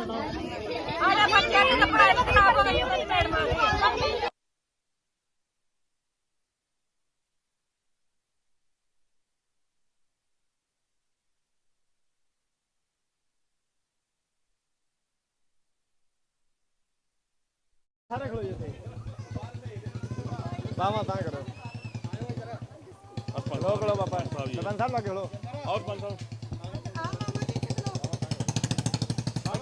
ਆ ਜਾ ਬੱਚਿਆਂ ਸਾਰੇ ਖਲੋ ਜੇ ਬਾਵਾ ਤਾਂ ਕਰੋ ਲੋਕ ਲੋ ਬਾਬਾ ਸਰਪੰਚ ਸਾਹਿਬ ਲਾਗੇ ਖਲੋ ਔਰ ਪੰਜ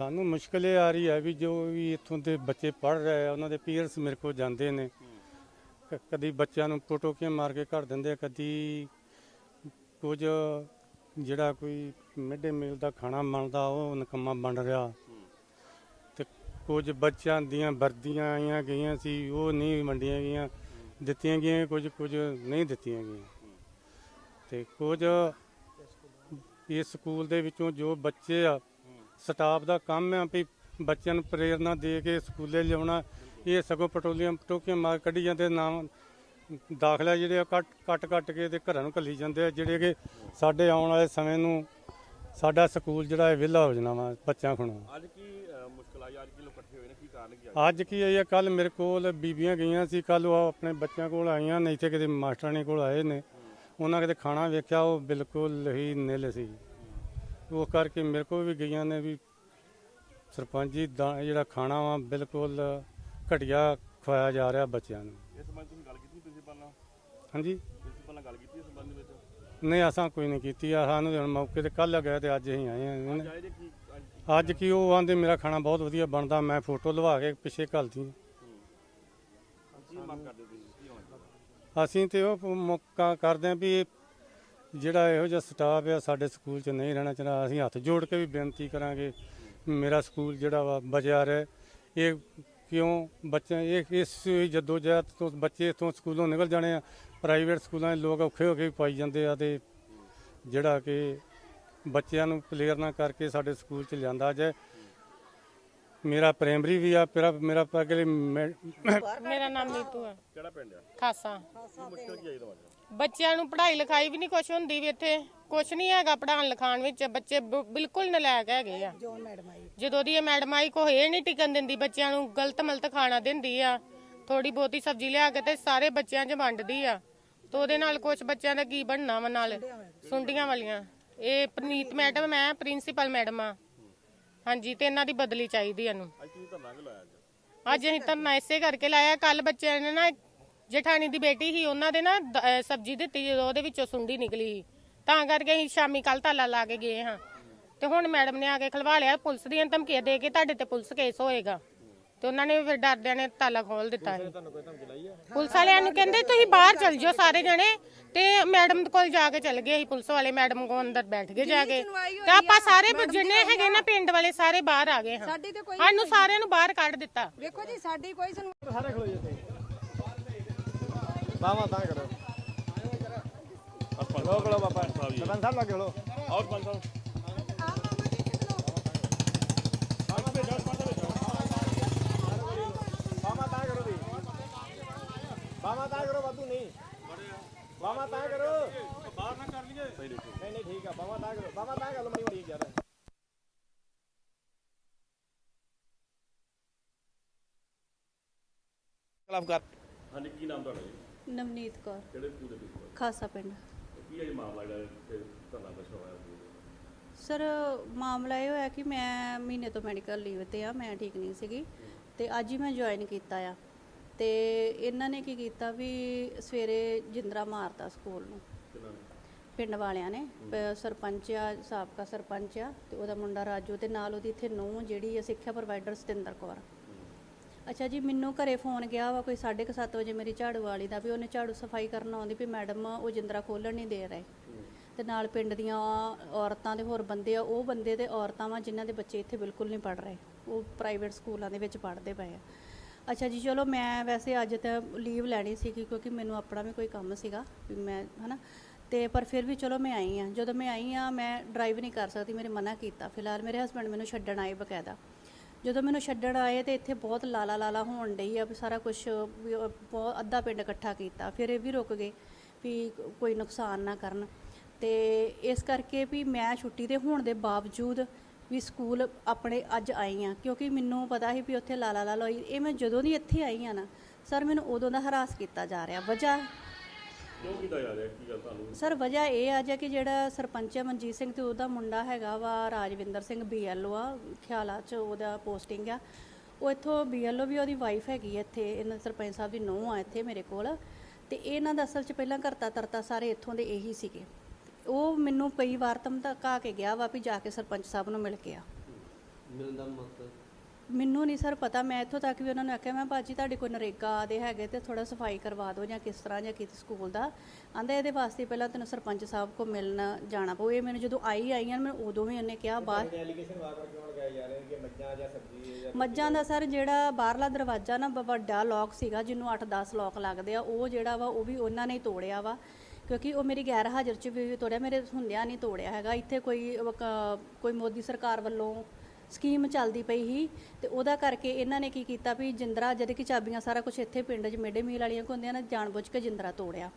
ਸਾਨੂੰ ਮੁਸ਼ਕਲ ਇਹ ਆ ਰਹੀ ਹੈ ਵੀ ਜੋ ਵੀ ਇੱਥੋਂ ਦੇ ਬੱਚੇ ਪੜ ਰਹੇ ਆ, ਉਹਨਾਂ ਦੇ ਪੀਅਰਸ ਮੇਰੇ ਕੋਲ ਜਾਂਦੇ ਨੇ। ਕ- ਕਦੀ ਬੱਚਿਆਂ ਨੂੰ ਪੋਟੋਕੀਆਂ ਮਾਰ ਕੇ ਘਰ ਦਿੰਦੇ ਆ, ਕਦੀ ਕੁਝ ਜਿਹੜਾ ਕੋਈ ਮਿਡ ਮੀਲ ਦਾ ਖਾਣਾ ਬਣਦਾ, ਉਹ ਨਕਮਾ ਬਣ ਰਿਹਾ। ਤੇ ਕੁਝ ਬੱਚਿਆਂ ਦੀਆਂ ਵਰਦੀਆਂ ਆਈਆਂ ਗਈਆਂ ਸੀ, ਉਹ ਨਹੀਂ ਵੰਡੀਆਂ ਗਈਆਂ। ਦਿੱਤੀਆਂ ਗਈਆਂ, ਕੁਝ ਕੁਝ ਨਹੀਂ ਦਿੱਤੀਆਂ ਗਈਆਂ। ਤੇ ਕੁਝ ਇਸ ਸਕੂਲ ਦੇ ਵਿੱਚੋਂ ਜੋ ਬੱਚੇ ਆ ਸਟਾਫ ਦਾ ਕੰਮ ਆ ਵੀ ਬੱਚਿਆਂ ਨੂੰ ਪ੍ਰੇਰਨਾ ਦੇ ਕੇ ਸਕੂਲੇ ਲਿਆਉਣਾ। ਇਹ ਸਗੋਂ ਪੈਟਰੋਲੀਅਮ ਟੋਕੀਆਂ ਮਾਰ ਕੱਢੀ ਜਾਂਦੇ ਨਾਮ ਦਾਖਲਾ ਜਿਹੜੇ ਆ ਕੱਟ ਕੱਟ ਕੱਟ ਕੇ ਤੇ ਘਰਾਂ ਨੂੰ ਘੱਲੀ ਜਾਂਦੇ ਆ ਜਿਹੜੇ ਕਿ ਸਾਡੇ ਆਉਣ ਵਾਲੇ ਸਮੇਂ ਨੂੰ ਸਾਡਾ ਸਕੂਲ ਜਿਹੜਾ ਹੈ ਵਿਹਲਾ ਹੋ ਜਾਣਾ ਵਾ ਬੱਚਿਆਂ ਖਣੋ ਅੱਜ ਕੀ ਮੁਸ਼ਕਲ ਆਈ? ਅੱਜ ਕੀ ਲੋਕ ਇਕੱਠੇ ਹੋਏ ਨੇ? ਕੀ ਕਾਰਨ ਕੀ ਆ? ਅੱਜ ਕੀ ਹੈ ਕੱਲ ਮੇਰੇ ਕੋਲ ਬੀਬੀਆਂ ਗਈਆਂ ਸੀ ਕੱਲ ਉਹ ਆਪਣੇ ਬੱਚਿਆਂ ਕੋਲ ਆਈਆਂ ਨਹੀਂ ਤੇ ਕਿਤੇ ਮਾਸਟਰਾਣੀ ਕੋਲ ਆਏ ਨੇ। ਉਹਨਾਂ ਕਿਤੇ ਖਾਣਾ ਵੇਖਿਆ ਉਹ ਬਿਲਕੁਲ ਹੀ ਨਿਲ ਸੀ। ਉਹ ਕਰਕੇ ਮੇਰੇ ਕੋਲ ਵੀ ਗਈਆਂ ਨੇ ਵੀ ਸਰਪੰਚ ਜੀ ਦਾ ਜਿਹੜਾ ਖਾਣਾ ਵਾ ਬਿਲਕੁਲ ਘਟੀਆ ਖਵਾਇਆ ਜਾ ਰਿਹਾ ਬੱਚਿਆਂ ਨੂੰ। ਇਸ ਸੰਬੰਧ ਤੁਸੀਂ ਗੱਲ ਕੀਤੀ ਪ੍ਰਿੰਸੀਪਲ ਨਾਲ ਹਾਂਜੀ? ਪ੍ਰਿੰਸੀਪਲ ਨਾਲ ਗੱਲ ਕੀਤੀ ਇਸ ਸੰਬੰਧ ਵਿੱਚ? ਨਹੀਂ ਅਸਾਂ ਕੋਈ ਨਹੀਂ ਕੀਤੀ। ਆ ਸਾਨੂੰ ਹੁਣ ਮੌਕੇ ਤੇ ਕੱਲ ਗਏ ਤੇ ਅੱਜ ਆਏ ਹਾਂ। ਜੇ ਕੀ ਅੱਜ ਕੀ ਉਹ ਆਂਦੇ ਮੇਰਾ ਖਾਣਾ ਬਹੁਤ ਵਧੀਆ ਬਣਦਾ ਮੈਂ ਫੋਟੋ ਲਵਾ ਕੇ ਪਿੱਛੇ ਘੱਲਦੀ ਅਸੀਂ ਤੇ ਉਹ ਮੌਕਾ ਕਰਦੇ ਹਾਂ ਵੀ ਜਿਹੜਾ ਇਹੋ ਜਿਹਾ ਸਟਾਫ ਆ ਸਾਡੇ ਸਕੂਲ 'ਚ ਨਹੀਂ ਰਹਿਣਾ ਚਾਹੀਦਾ। ਅਸੀਂ ਹੱਥ ਜੋੜ ਕੇ ਵੀ ਬੇਨਤੀ ਕਰਾਂਗੇ ਮੇਰਾ ਸਕੂਲ ਜਿਹੜਾ ਵਾ ਬਚਿਆ ਰਹੇ ਇਹ ਕਿਉਂ ਬੱਚੇ ਇਹ ਇਸ ਜੱਦੋ ਜਹਿਦ ਤੋਂ ਬੱਚੇ ਇੱਥੋਂ ਸਕੂਲੋਂ ਨਿਕਲ ਜਾਣੇ ਆ। ਪ੍ਰਾਈਵੇਟ ਸਕੂਲਾਂ 'ਚ ਲੋਕ ਔਖੇ ਹੋ ਕੇ ਪਾਈ ਜਾਂਦੇ ਆ ਤੇ ਜਿਹੜਾ ਕਿ ਬੱਚਿਆਂ ਨੂੰ ਕਲੀਅਰ ਨਾ ਕਰਕੇ ਸਾਡੇ ਸਕੂਲ 'ਚ ਲਿਆਂਦਾ ਜਾਏ। ਮੇਰਾ ਪ੍ਰਾਇਮਰੀ ਵੀ ਆ ਮੇਰਾ ਮੇਰਾ ਅਗਲੇ ਮੈ- ਮੇਰਾ ਨਾਮ ਨੀਤੂ ਆ। ਕਿਹੜਾ ਪਿੰਡ ਆ? ਖਾਸਾ। ਮੁਸ਼ਕਲ ਕੀ ਆਈ ਤੁਹਾਨੂੰ ਬੱਚਿਆਂ ਨੂੰ ਪੜ੍ਹਾਈ ਲਿਖਾਈ ਵੀ ਨਹੀਂ ਕੁਛ ਹੁੰਦੀ ਵੀ ਇੱਥੇ। ਕੁਛ ਨਹੀਂ ਹੈਗਾ ਪੜ੍ਹਾਉਣ ਲਿਖਾਉਣ ਵਿੱਚ ਬੱਚੇ ਬ- ਬਿਲਕੁਲ ਨਲਾਇਕ ਹੈਗੇ ਆ। ਜਦੋਂ ਦੀ ਇਹ ਮੈਡਮ ਆਈ ਕੋਈ ਇਹ ਨਹੀਂ ਟਿਕਣ ਦਿੰਦੀ ਬੱਚਿਆਂ ਨੂੰ ਗਲਤ ਮਲਤ ਖਾਣਾ ਦਿੰਦੀ ਆ। ਥੋੜੀ ਬਹੁਤੀ ਸਬਜ਼ੀ ਲਿਆ ਕੇ ਤੇ ਸਾਰੇ ਬੱਚਿਆਂ 'ਚ ਵੰਡਦੀ ਆ। ਤੇ ਉਹਦੇ ਨਾਲ ਕੁਛ ਬੱਚਿਆਂ ਦਾ ਕੀ ਬਣਨਾ ਵਾ ਨਾਲ? ਸੁੰਡੀਆਂ ਵਾਲੀਆਂ। ਇਹ ਪ੍ਰੀਤ ਮੈਡਮ ਮੈਂ ਪ੍ਰਿੰਸੀਪਲ ਮੈਡਮ ਆ। ਹਾਂਜੀ ਤੇ ਇਹਨਾਂ ਦੀ ਬਦਲੀ ਚਾਹੀਦੀ ਇਹਨੂੰ। ਅੱਜ ਤੁਸੀਂ ਧਰਨਾ ਕਿ ਲਾਇਆ ਅੱਜ? ਅੱਜ ਅਸੀਂ ਧਰਨਾ ਇਸੇ ਕਰਕੇ ਲਾਇਆ ਕੱਲ ਬੱਚਿਆਂ ਨੇ ਨਾ ਜਠਾਣੀ ਦੀ ਬੇਟੀ ਸੀ ਉਹਨਾਂ ਦੇ ਨਾ ਦ- ਅਹ ਸਬਜ਼ੀ ਦਿੱਤੀ ਜਦੋਂ ਉਹਦੇ ਵਿੱਚੋਂ ਸੁੰਡੀ ਨਿਕਲੀ ਸੀ। ਤਾਂ ਕਰਕੇ ਅਸੀਂ ਸ਼ਾਮੀ ਕੱਲ ਤਾਲਾ ਲਾ ਕੇ ਗਏ ਹਾਂ। ਤੇ ਹੁਣ ਮੈਡਮ ਨੇ ਆ ਕੇ ਖਲਵਾ ਲਿਆ ਪੁਲਿਸ ਦੀਆਂ ਧਮਕੀਆਂ ਦੇ ਕੇ ਤੁਹਾਡੇ ਤੇ ਪੁਲਿਸ ਕੇਸ ਹੋਏਗਾ। ਤੇ ਉਹਨਾਂ ਨੇ ਫਿਰ ਡਰਦਿਆਂ ਨੇ ਤਾਲਾ ਖੋਲ ਦਿੱਤਾ ਸੀ। ਪੁਲਿਸ ਵਾਲਿਆਂ ਨੂੰ ਕਹਿੰਦੇ ਤੁਸੀਂ ਬਾਹਰ ਚਲ ਜਾਓ ਸਾਰੇ ਜਣੇ। ਤੇ ਮੈਡਮ ਕੋਲ ਜਾ ਕੇ ਚਲ ਗਏ ਅਸੀਂ ਪੁਲਿਸ ਵਾਲੇ ਮੈਡਮ ਕੋਲ ਅੰਦਰ ਬੈਠ ਗਏ ਜਾ ਕੇ। ਤੇ ਆਪਾਂ ਸਾਰੇ ਜਿੰਨੇ ਹੈਗੇ ਨਾ ਪਿੰਡ ਵਾਲੇ ਸਾਰੇ ਬਾਹਰ ਆ ਗਏ ਹਾਂ। ਸਾਡੀ ਤੇ ਕੋਈ ਸਾਨੂੰ ਸਾਰਿਆਂ ਨੂੰ ਬਾਹਰ ਕੱਢ ਦਿੱਤਾ। ਵੇਖੋ ਜੀ ਸਾਡੀ ਕੋਈ ਸੁਣਵਾਈ ਸਾਰੇ ਖਲੋ ਜੇ ਤੇ ਬਾਵਾ ਤਾਂ ਕਰੋ ਲੋ ਲੋ ਬਾਬਾ। ਸਰਪੰਚ ਸਾਹਿਬ ਲਾਗੇ ਲੋ ਆਓ ਸਰਪੰਚ ਸਾਹਿਬ। ਬਾਵਾ ਤਾਂ ਕਰੋ ਵਾਧੂ ਨਹੀਂ ਬਾਵਾ ਤਾਂ ਕਰੋ ਬਾਹਰ ਨਾ ਕਰ ਲਈਏ ਸਹੀ ਦੇਖੋ ਨਹੀਂ ਨਹੀਂ ਠੀਕ ਆ। ਬਾਵਾ ਤਾਂ ਕਰੋ। ਬਾਵਾ ਤਾਂ ਕਰ ਲੋ ਮਰੀ ਮਰੀ ਯਾਰ। ਖਿਲਾਫ ਕਰ ਹਾਂਜੀ ਕੀ ਨਾਮ ਤੁਹਾਡਾ ਜੀ? ਨਵਨੀਤ ਕੌਰ। ਕਿਹੜੇ ਸਕੂਲ ਦੇ ਵਿੱਚ? ਖਾਸਾ ਪਿੰਡ। ਕੀ ਹੈ ਮਾਮਲਾ ਜਿਹੜਾ ਇੱਥੇ ਧਰਨਾ ਬੈਠਾ ਹੋਇਆ ਸਰ ਮਾਮਲਾ ਇਹ ਹੋਇਆ ਕਿ ਮੈਂ ਮਹੀਨੇ ਤੋਂ ਮੈਡੀਕਲ ਲੀਵ ਤੇ ਆ ਮੈਂ ਠੀਕ ਨਹੀਂ ਸੀਗੀ। ਤੇ ਅੱਜ ਹੀ ਮੈਂ ਜੁਆਇਨ ਕੀਤਾ ਆ। ਤੇ ਇਹਨਾਂ ਨੇ ਕੀ ਕੀਤਾ ਵੀ ਸਵੇਰੇ ਜਿੰਦਰਾ ਮਾਰਤਾ ਸਕੂਲ ਨੂੰ। ਪਿੰਡ ਵਾਲਿਆਂ ਨੇ। ਪ- ਸਰਪੰਚ ਆ ਸਾਬਕਾ ਸਰਪੰਚ ਆ ਤੇ ਉਹਦਾ ਮੁੰਡਾ ਰਾਜੂ ਤੇ ਨਾਲ ਉਹਦੀ ਇੱਥੇ ਨੂੰਹ ਜਿਹੜੀ ਆ ਸਿੱਖਿਆ ਪ੍ਰੋਵਾਈਡਰ ਸਤਿੰਦਰ ਕੌਰ। ਅੱਛਾ ਜੀ, ਮੈਨੂੰ ਘਰੇ ਫੋਨ ਗਿਆ ਵਾ ਕੋਈ 7:30 ਵਜੇ ਮੇਰੀ ਝਾੜੂ ਵਾਲੀ ਦਾ, ਵੀ ਉਹਨੇ ਝਾੜੂ ਸਫ਼ਾਈ ਕਰਨ ਆਉਂਦੀ ਵੀ ਮੈਡਮ ਉਹ ਜਿੰਦਰਾ ਖੋਲਣ ਨਹੀਂ ਦੇ ਰਹੇ। ਤੇ ਨਾਲ ਪਿੰਡ ਦੀਆਂ ਔਰਤਾਂ ਦੇ ਹੋਰ ਬੰਦੇ ਆ, ਉਹ ਬੰਦੇ ਤੇ ਔਰਤਾਂ ਵਾ ਜਿਨ੍ਹਾਂ ਦੇ ਬੱਚੇ ਇੱਥੇ ਬਿਲਕੁਲ ਨਹੀਂ ਪੜ ਰਹੇ। ਉਹ ਪ੍ਰਾਈਵੇਟ ਸਕੂਲਾਂ ਦੇ ਵਿੱਚ ਪੜ੍ਹਦੇ ਪਏ ਆ। ਅੱਛਾ ਜੀ, ਚਲੋ ਮੈਂ ਵੈਸੇ ਅੱਜ ਤਾਂ ਲੀਵ ਲੈਣੀ ਸੀ ਕਿਉਂਕਿ ਮੈਨੂੰ ਆਪਣਾ ਵੀ ਕੋਈ ਕੰਮ ਸੀਗਾ, ਵੀ ਮੈਂ, ਹਨਾ। ਤੇ ਪਰ ਫਿਰ ਵੀ ਚਲੋ ਮੈਂ ਆਈ ਆ। ਜਦੋਂ ਮੈਂ ਆਈ ਆ, ਮੈਂ ਡਰਾਈਵ ਨਹੀਂ ਕਰ ਸਕਦੀ, ਮੇਰੇ ਮਨਾ ਕੀਤਾ। ਫਿਲਹਾਲ ਮੇਰੇ ਹਸਬੰਡ ਮੈਨੂੰ ਛੱਡਣ ਆਏ ਬਕਾਇਦਾ। ਜਦੋਂ ਮੈਨੂੰ ਛੱਡਣ ਆਏ ਤੇ ਇੱਥੇ ਬਹੁਤ ਲਾਲਾ ਲਾਲਾ ਹੋਣ ਡਈ ਆ, ਵੀ ਸਾਰਾ ਕੁਝ ਬਹੁਤ ਅੱਧਾ ਪਿੰਡ ਇਕੱਠਾ ਕੀਤਾ। ਫਿਰ ਇਹ ਵੀ ਰੁਕ ਗਏ ਵੀ ਕੋਈ ਨੁਕਸਾਨ ਨਾ ਕਰਨ। ਤੇ ਇਸ ਕਰਕੇ ਵੀ ਮੈਂ ਛੁੱਟੀ ਤੇ ਹੋਣ ਦੇ ਬਾਵਜੂਦ ਵੀ ਸਕੂਲ ਆਪਣੇ ਅੱਜ ਆਈ ਆ, ਕਿਉਂਕਿ ਮੈਨੂੰ ਪਤਾ ਸੀ ਵੀ ਉੱਥੇ ਲਾਲਾ ਲਾਲਾ ਹੋਈ। ਇਹ ਮੈਂ ਜਦੋਂ ਦੀ ਇੱਥੇ ਆਈ ਆ ਨਾ, ਸਰ ਮੈਨੂੰ ਉਦੋਂ ਦਾ ਹਰਾਸ ਕੀਤਾ ਜਾ ਰਿਹਾ। ਵਜ੍ਹਾ ਕਿਉਂ ਕੀਤਾ ਜਾ ਰਿਹਾ? ਕੀ ਗੱਲ ਤੁਹਾਨੂੰ? ਸਰ ਵਜ੍ਹਾ ਇਹ ਆ ਜੇ ਕਿ ਜਿਹੜਾ ਸਰਪੰਚ ਹੈ ਮਨਜੀਤ ਸਿੰਘ ਤੇ ਉਹਦਾ ਮੁੰਡਾ ਹੈਗਾ ਵਾ ਰਾਜਵਿੰਦਰ ਸਿੰਘ ਬੀਐਲਓ ਆ ਖਿਆਲਾ ਚ ਉਹਦਾ ਪੋਸਟਿੰਗ ਆ। ਉਹ ਇੱਥੋਂ ਬੀਐਲਓ ਵੀ ਉਹਦੀ ਵਾਈਫ ਹੈਗੀ ਆ ਇੱਥੇ ਇਹਨਾਂ ਸਰਪੰਚ ਸਾਹਿਬ ਦੀ ਨੂੰਹ ਆ ਇੱਥੇ ਮੇਰੇ ਕੋਲ। ਤੇ ਇਹਨਾਂ ਦਾ ਅਸਲ ਚ ਪਹਿਲਾਂ ਕਰਤਾ ਤਰਤਾ ਸਾਰੇ ਇੱਥੋਂ ਦੇ ਇਹੀ ਸੀਗੇ। ਉਹ ਮੈਨੂੰ ਕਈ ਵਾਰ ਧਮਕਾ ਕੇ ਗਿਆ ਵਾ ਵੀ ਜਾ ਕੇ ਸਰਪੰਚ ਸਾਹਿਬ ਨੂੰ ਮਿਲ ਕੇ ਆ। ਮਿਲਣ ਦਾ ਮਕਸਦ ਮੈਨੂੰ ਨਹੀਂ ਸਰ ਪਤਾ ਮੈਂ ਇੱਥੋਂ ਤੱਕ ਵੀ ਉਹਨਾਂ ਨੂੰ ਆਖਿਆ ਮੈਂ ਬਾਜੀ ਤੁਹਾਡੇ ਕੋਲ ਨਰੇਗਾ ਦੇ ਹੈਗੇ ਤੇ ਥੋੜਾ ਸਫ਼ਾਈ ਕਰਵਾ ਦਿਓ ਜਾਂ ਕਿਸ ਤਰ੍ਹਾਂ ਜਾਂ ਕਿਸ ਸਕੂਲ ਦਾ। ਆਂਦਾ ਇਹਦੇ ਵਾਸਤੇ ਪਹਿਲਾਂ ਤੈਨੂੰ ਸਰਪੰਚ ਸਾਹਿਬ ਕੋ ਮਿਲਣ ਜਾਣਾ ਪਊ। ਇਹ ਮੈਨੂੰ ਜਦੋਂ ਆਈ ਆਈਆਂ ਮੈਂ ਉਦੋਂ ਵੀ ਉਹਨੇ ਕਿਹਾ ਬਾਹਰ ਐਲੀਗੇਸ਼ਨ ਵਾਰ-ਵਾਰ ਕਿਉਂ ਲਗਾਏ ਜਾ ਰਹੇ ਨੇ ਕਿ ਮੱਝਾਂ ਜਾਂ ਸਬਜ਼ੀ ਜਾਂ ਮੱਝਾਂ ਦਾ ਸਰ ਜਿਹੜਾ ਬਾਹਰਲਾ ਦਰਵਾਜ਼ਾ ਨਾ ਵੱਡਾ ਲੋਕ ਸੀਗਾ ਜਿਹਨੂੰ 8-10 ਲੋਕ ਲੱਗਦੇ ਆ ਉਹ ਜਿਹੜਾ ਵਾ ਉਹ ਵੀ ਉਹਨਾਂ ਨੇ ਤੋੜਿਆ ਵਾ। ਕਿਉਂਕਿ ਉਹ ਮੇਰੀ ਗੈਰ ਹਾਜ਼ਰ ਚ ਵੀ ਤੋੜਿਆ ਮੇਰੇ ਹੁੰਦਿਆਂ ਨਹੀਂ ਤੋੜਿਆ ਹੈਗਾ। ਇੱਥੇ ਕੋਈ ਕੋਈ ਮੋਦੀ ਸਰਕਾਰ ਵੱਲੋਂ ਸਕੀਮ ਚੱਲਦੀ ਪਈ ਸੀ ਤੇ ਉਹਦਾ ਕਰਕੇ ਇਹਨਾਂ ਨੇ ਕੀ ਕੀਤਾ ਵੀ ਜਿੰਦਰਾ ਜਦ ਕਿ ਚਾਬੀਆਂ ਸਾਰਾ ਕੁਝ ਇੱਥੇ ਪਿੰਡ 'ਚ ਮਿਡੇ ਮੀਲ ਵਾਲੀਆਂ ਕੋ ਹੁੰਦੀਆਂ ਨੇ, ਜਾਣਬੁੱਝ ਕੇ ਜਿੰਦਰਾ ਤੋੜਿਆ।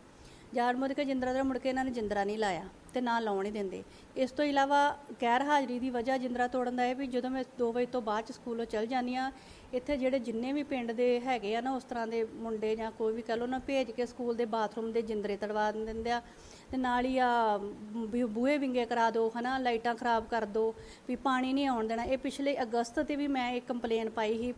ਜਾਣਬੁੱਝ ਕੇ ਜਿੰਦਰਾ ਦਾ ਮੁੜ ਕੇ ਇਹਨਾਂ ਨੇ ਜਿੰਦਰਾ ਨਹੀਂ ਲਾਇਆ ਤੇ ਨਾ ਲਾਉਣ ਹੀ ਦਿੰਦੇ। ਇਸ ਤੋਂ ਇਲਾਵਾ ਗੈਰ ਹਾਜ਼ਰੀ ਦੀ ਵਜ੍ਹਾ ਜਿੰਦਰਾ ਤੋੜਨ ਦਾ ਇਹ ਵੀ ਜਦੋਂ ਮੈਂ 2 ਵਜੇ ਤੋਂ ਬਾਅਦ ਚ ਸਕੂਲੋਂ ਚਲ ਜਾਂਦੀ ਆ ਇੱਥੇ ਜਿਹੜੇ ਜਿੰਨੇ ਵੀ ਪਿੰਡ ਦੇ ਹੈਗੇ ਆ ਨਾ, ਉਸ ਤਰ੍ਹਾਂ ਦੇ ਮੁੰਡੇ ਜਾਂ ਕੋਈ ਵੀ ਕਹ ਲਓ ਨਾ, ਭੇਜ ਕੇ ਸਕੂਲ ਦੇ ਬਾਥਰੂਮ ਦੇ ਜਿੰਦਰੇ ਤੜਵਾ ਦਿੰਦੇ ਆ। ਤੇ ਨਾਲ ਹੀ ਆ ਬੂਹੇ ਵਿੰਗੇ ਕਰਾ ਦਿਓ ਹਨਾ, ਲਾਈਟਾਂ ਖਰਾਬ ਕਰ ਦਿਓ ਵੀ ਪਾਣੀ ਨਹੀਂ ਆਉਣ ਦੇਣਾ। ਇਹ ਪਿਛਲੇ ਅਗਸਤ ਤੇ ਵੀ ਮੈਂ ਇੱਕ ਕੰਪਲੇਨ ਪਾਈ ਸੀ